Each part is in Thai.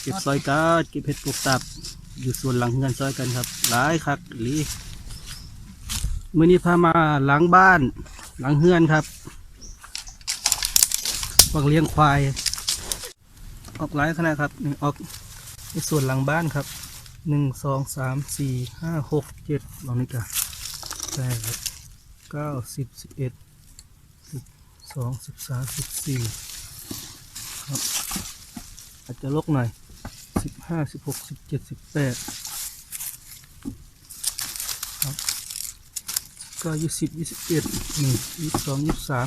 เก็บซอยกาดเก็บเห็ดปวกตับ อยู่ส่วนหลังเงินซอยกันครับ หลายคักอีหลีมื่อนี้พามาหลังบ้าน หลังเฮือนครับออกเลี้ยงควาย ออกหลายขนาดครับนี่ออกในส่วนหลังบ้านครับหนึ่งสองสามสี่ห้าหกเจ็ดลองนี่กันแปดเก้าสิบสิบเอ็ดสิบสองสิบสามสิบสี่ครับ อาจจะลกหน่อยสิบห้าสิบหกสิบเจ็ดสิบแปดครับก็ยี่สิบยี่สิบเอ็ดนี่ยี่สิบสองยี่สิบสาม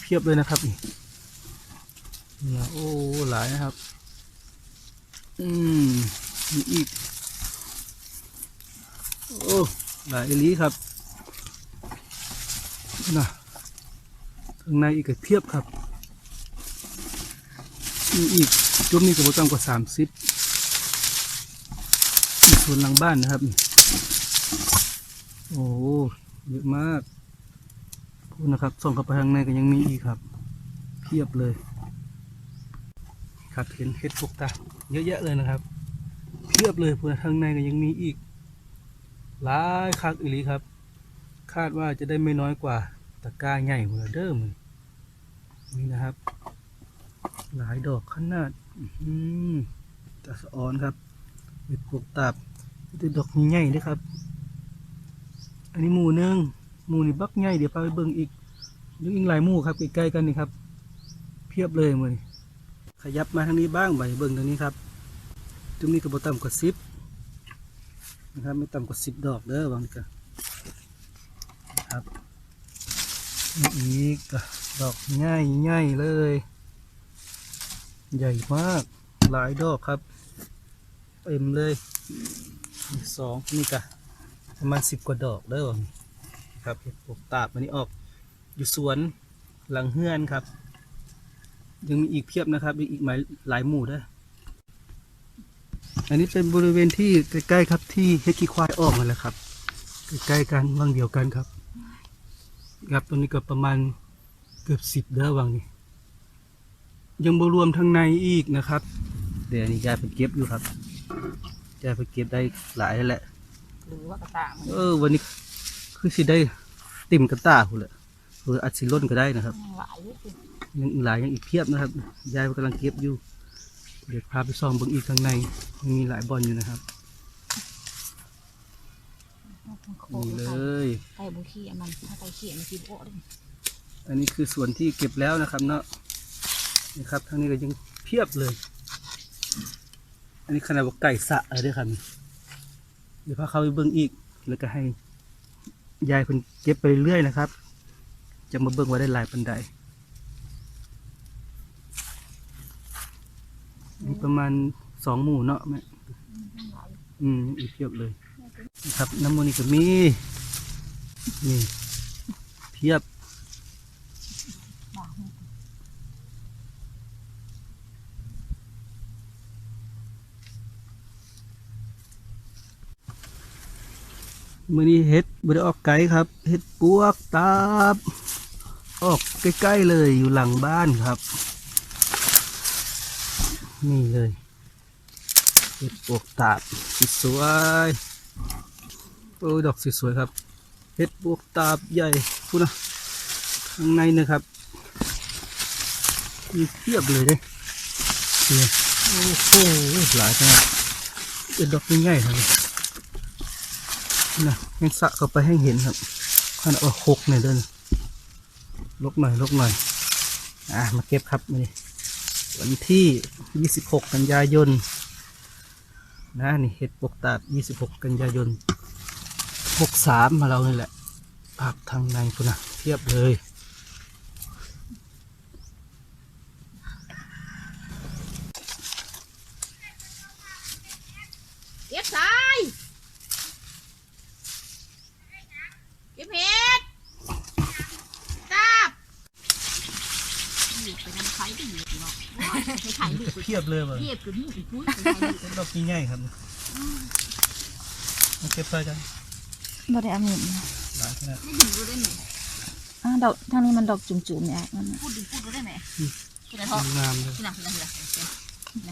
เพียบเลยนะครับนี่เนี่ยโอ้หลายนะครับ อืมมีอีก โอ้หลายอีลีครับนะข้างในอีกก็เพียบครับ อีกจุ่มนี้ก็บ่ต่ำกว่าสามสิบส่วนหลังบ้านนะครับ โอ้เยอะมากพูดนะครับ ส่องเข้าไปข้างในก็ยังมีอีกครับเพียบเลย ครับเห็นเห็ดพวกตาเยอะแยะเลยนะครับเพียบเลยเพื่อข้างในก็ยังมีอีกหลายคักอีหลีครับ คาดว่าจะได้ไม่น้อยกว่าตะกร้าใหญ่กว่าเดิมเลย หลายดอกขนาดอื้อหือตาสะออนครับเห็ดพวกตับเป็นดอกใหญ่ๆด้วยครับ อันนี้หมูหนึ่งหมูนี่บักใหญ่เดี๋ยวพาไปเบิ่งอีกยังอีกหลายหมูครับใกล้ๆกันนี่ครับ เพียบเลยมือนี้ขยับมาทางนี้บ้างใบเบิ่งทางนี้ครับตรงนี้ก็บ่ต่ำกว่าสิบนะครับไม่ต่ำกว่าสิบดอกเด้อบางทีก็นะครับอีกดอกง่ายง่ายเลย ใหญ่มากหลายดอกครับเต็มเลยสองนี่ก็ประมาณสิบกว่าดอกเด้อบางครับเห็ดปกตาบอันนี้ออกอยู่สวนหลังเฮือนครับ ยังมีอีกเพียบนะครับมีอีกหลายหลายหมู่ด้วยอันนี้เป็นบริเวณที่ใกล้ๆครับที่เฮดขี้ควายออกมาแล้วครับใกล้ๆกันวังเดียวกันครับ ครับตัวนี้ก็ประมาณเกือบสิบเด้อวังนี้ ยังบรวมทางในอีกนะครับ เดี๋ยวอันนี้ยายไปเก็บอยู่ครับยายไปเก็บได้หลายแล้วแหละ หรือว่ากระตามันเออ วันนี้คือสิได้ติ่มกระตาหูเลยหรืออัดสิล้นก็ได้นะครับยังหลายอยู่สิยังอีกหลายยังอีกเพียบนะครับ ยายกำลังเก็บอยู่ เดี๋ยวพาไปซ่อมเบิ่งอีกข้างในยังมีหลายบอลอยู่นะครับมันโคนี่ตรเลเลยยไก่บุขี้มันถ้าไก่เขียนมันกินโอ้เลยอันนี้คือส่วนที่เก็บแล้วนะครับเนาะ นี่ครับทางนี้ก็ยังเพียบเลย อันนี้ขนาดว่าไก่สะอะไรด้วยครับเดี๋ยวพาเขาไปเบิ่งอีก แล้วก็ให้ยายเพิ่นเก็บไปเรื่อยๆนะครับ จะมาเบิ่งว่าได้หลายปันใดนี่ประมาณสองหมู่เนาะแม่อืมอีกเพียบเลยนะครับน้ำมันนี่ก็มีนี่เพียบ มือนี้เฮ็ดบไได้ออกไกลครับเฮ็ดปวกตาบ ออกใกล้ๆเลยอยู่หลังบ้านครับ นี่เลยเห็ดปวกตาบสวยโอ้ดอกสวยๆครับเห็ดปวกตาบใหญ่พูดนะข้างในนะครับมีเทียบเลยเด้เนี่ยโอ้โหหลายขนาดเป็นดอกใหญ่ๆครับ นะยังสะเข้าไปให้เห็นครับขนาดว่าหกเนี่ยเดินลกหน่อยลกหน่อย อะมาเก็บครับนี่วันที่ 26 กันยายน นะนี่เห็ดปกตาบ26 กันยายน 63 มาเรานี่แหละภาพทางในพุ่นนะเทียบเลย เก็บสายเก็บเห็ดตาบอยู่ไปน้ำไข่ก็อยู่เนาะไม่ไข่ดู เทียบเลยว่ะเทียบกับนี่อีกพูดดอกนี้ง่ายครับมาเก็บไปกันบ่ได้เอามีดมาหลายขนาดไม่ดึงก็ได้ไหมอ้าวดอกทางนี้มันดอกจุ่มๆเนี่ยมันพูดดึงพูดก็ได้ไหมที่ไหนท้องงามเลยที่ไหนที่ไหนที่ไหน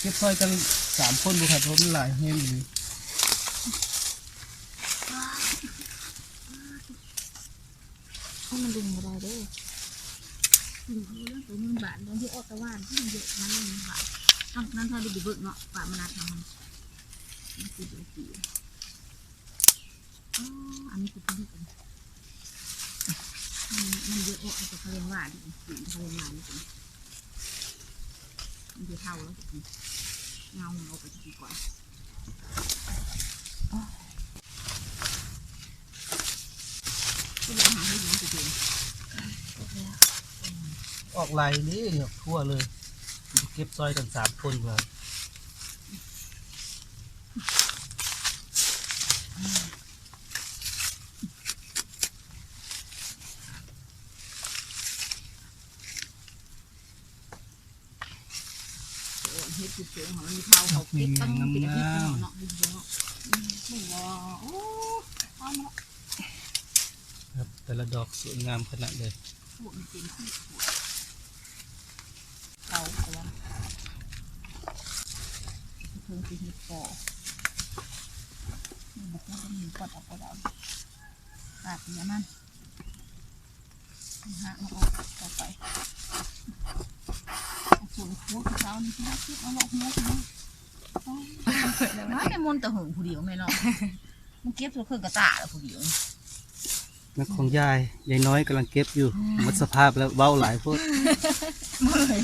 เก็บซอยกันสามคนบุครับเพราะมันหลายแห้งอยู่ให้มันดึงอะไรเด้อ ดึงเขาเรื่องตัวมันบาดตอนที่ออกตะวันที่มันเยอะมันเลยมันบาดตอนนั้นถ้าดูดีเบิกเนาะปามันนัดมันมันคือเป็นสีอ๋ออันนี้คือที่เป็นมันมันเยอะออกจากทะเลหวานสีทะเลหวานนี่มันจะเท่าแล้วสิเงาเอาไปดีกว่าก็เลยหาให้มันจะเป็น ออกลายนี่ออกทั่วเลย เก็บซอยกันสามคนครับเฮ็ดจุดเสียงของมันมีเท้าเขาเก็บตั้งเป็นอาทิตย์เนาะเนาะดูเนาะมึงว่าโอ้เอามาครับแต่ละดอกสวยงามขนาดเลยพวกมันเป็นที่หัวเขาเอาละ เพิ่งสิเฮ็ดต่อบอกว่ามันมีกดเอาไปแล้วตากอย่างนั้นหักมาออกต่อไปส่วนหัวของเขานี่ที่เราคิดเอาหลอกหัวของมันไม่มนแต่หึงผู้เดียวไม่เนาะมันเก็บตัวเครื่องกระตาแล้วผู้เดียวนักของยายยายน้อยกำลังเก็บอยู่หมดสภาพแล้วเว้าหลายโพดเมื่อย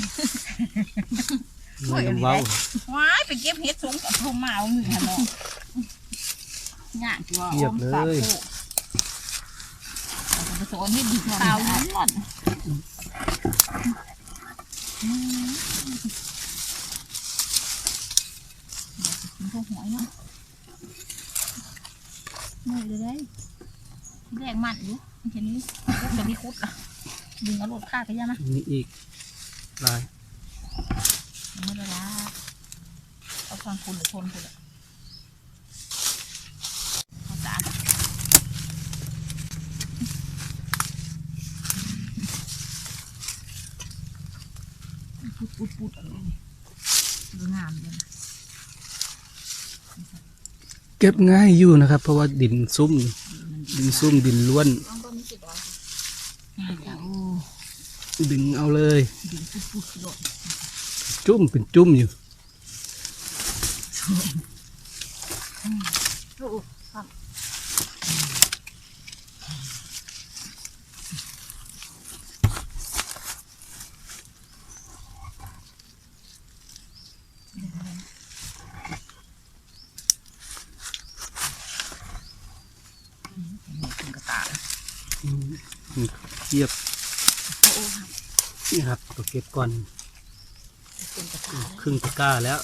เงินเว้าว้าย ไปเก็บเห็ดสงกับพรมมาเอามือหันเนาะงานตัวอมสามโคไปสอนให้ดีเตาหล่อนมันพวกหอยเนาะเมื่อยเลยได้แรกมันอยู่เห็นนี้คุดจะมีคุดล่ะดึงเอารถฆ่ากันยังนะนี่อีกลายไม่ได้ละเอา ฟังคุณหรือทนคุณอะเขาตาปุดปุดปุดอะไรนี่งามเลยนะเก็บง่ายอยู่นะครับ เพราะว่าดินซุ่ม ดินซุ่มดินล้วน ดึงเอาเลย จุ่มเป็นจุ่มอยู่ โอ้ฟังถึงกระตาอืมนี่เทียบโอ้โหนี่ครับก็เก็บก่อนเป็นกระตาครึ่งตะกร้าแล้ว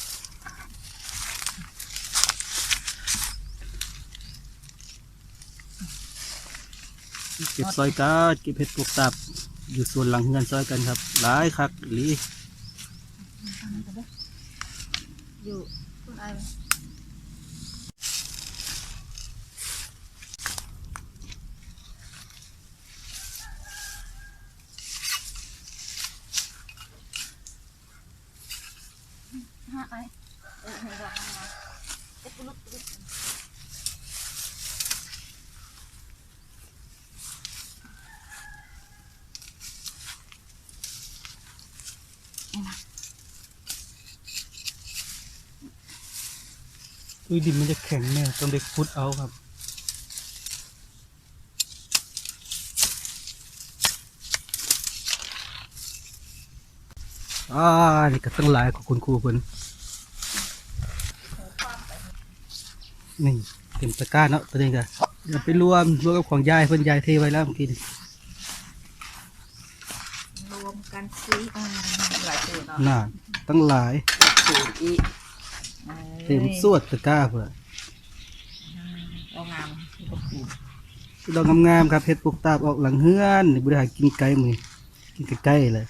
เก็บซอยกาเก็บเห็ดปวกตับ อยู่ส่วนหลังเงินซอยกันครับ หลายคักหลีอยู่คุณไอห้าไอเออให้บอกมาเอ็ดลุกลุก อุ้ยดินมันจะแข็งแน่ต้องเด็กพุดเอาครับอ่านี่ก็ตั้งหลายของคุณครูเพิ่นนี่เต็มตะกร้าเนาะตัวนี้ก็เดี๋ยวไปรวมรวมกับของยายเพิ่นยายเทไว้แล้วเมื่อกี้นี่รวมกันซีอ่าหลายตัวเนาะน่าตั้งหลายสูตรอีก เต็มสวดตะกร้าเพื่อเอางามที่ก็ปูดอกงามๆครับเฮ็ดปลูกตาบออกหลังเฮือนนี่บ่ได้หากินไก่มื้อนี้กินใกล้ๆเลย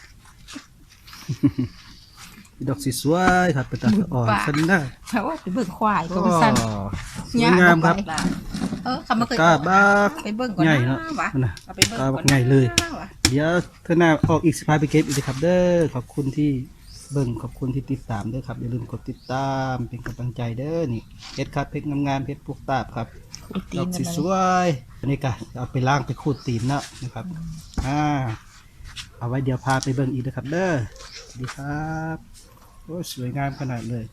ดอกสีสวยครับเป็นตาอ่อนสันได้เพราะว่าไปเบิ่งควายก็ก็มันสั้นสวยงามครับย่างออกไปเออคำมาเคยกล้าบ้าไปเบิ่งก่อนใหญ่นะเนาะวะนั่นน่ะ เอาไปเบิ่งกล้าก่บัอกนใหญ่เลยนะวะเดี๋ยวเธอหน้าออกอีกสิพาไปเก็บอีกนะครับเด้อขอบคุณที่ เบิ่งขอบคุณที่ติดตามเด้อครับ อย่าลืมกดติดตามเป็นกำลังใจเด้อนี่เพชรครับเพชรงามๆเพชรปลูกตาบครับขูดตีดอนกกันสีมาสวย อันนี้ก็เอาไปล้างไปขูดตีนเนาะนะครับอ่าเอาไว้เดี๋ยวพาไปเบิ่งอีกนะครับเด้อสวัสดีครับโอ้ยสวยงามขนาดเลย